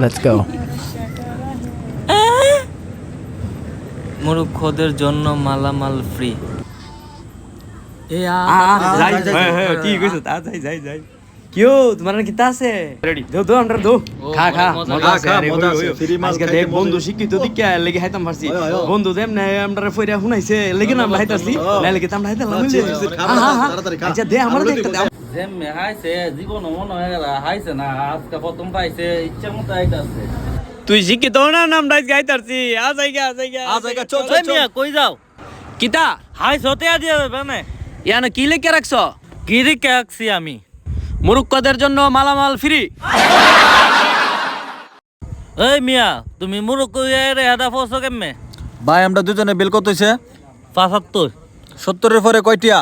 Let's go মূর্খদের জন্য মালামাল free এ আ যাই হ্যাঁ হ্যাঁ কি কইছো তা যাই যাই যাই কিও তোমার কি তা আছে রেডি দো দো আমরা দো খা খা মজা আছে মজা আছে, মজা। বন্ধু শিক্ষিত দিকে লেগে হাইতাম পারছি। বন্ধু দেমনে আমরা ফইরা শুনাইছে লেগে না আমরা হাইতাছি। লাইলে কি আমরা হাইতাম আচ্ছা, আচ্ছা। আচ্ছা দে আমার দেখতে যেমনে হাইছে জীবন মনে হয়ে হাইছে না আজকে প্রথম পাইছে ইচ্ছা মতো আইতাছে। তুই শিক্ষিত না নাম ডাইস গাইতারছি আ জায়গা আ জায়গা আ জায়গা, চল, চল, মিয়া কই যাও? কিতা? হাই সতে দিয়ে দেবে না ইয়ানো কি লেখা রাখছ? গিরি কাকছি আমি? মুরুক্কদের জন্য মালামাল ফ্রি। এই মিয়া তুমি মুরুক রে হাদা ফসো কেমনে? ভাই আমরা দুজনে বিল কত হইছে? পাঁচাত্তর। সত্তরের পরে কয়টিয়া?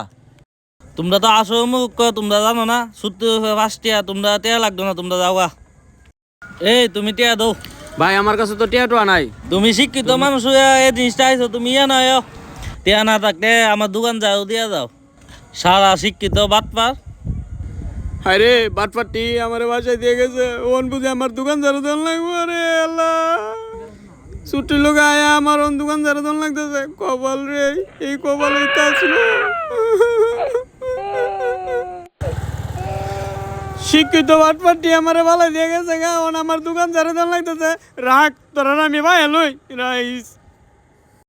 তোমরা তো আসো মুরুক তোমরা জানো না? সত্তর পাঁচটিয়া তোমরা টিয়া লাগতো না তোমরা যাওয়া। এই তুমি টিয়া দৌ ভাই আমার কাছে তো টিয়া টোয়া নাই। তুমি শিক্ষিত মানুষ এই জিনিসটা আইছো তুমি ইয়ে নয় টিয়া না থাকলে আমার দোকান যাও দিয়া যাও। সারা শিক্ষিত বাটপার। আরে বাটপাটি আমার বাসায় দিয়ে গেছে। ওন বুঝে আমার দোকান যারা দন লাগবো আরে আল্লাহ। ছুটি লোক আয়া আমার ওন দোকান যারা দন লাগতেছে। কপাল রে এই কপাল ছিল শিক্ষিত বাটপাটি আমার ভালো দিয়ে গেছে গা আমার দোকান যারা দন লাগতেছে। রাখ, তোরা আমি ভাই লই রাইস।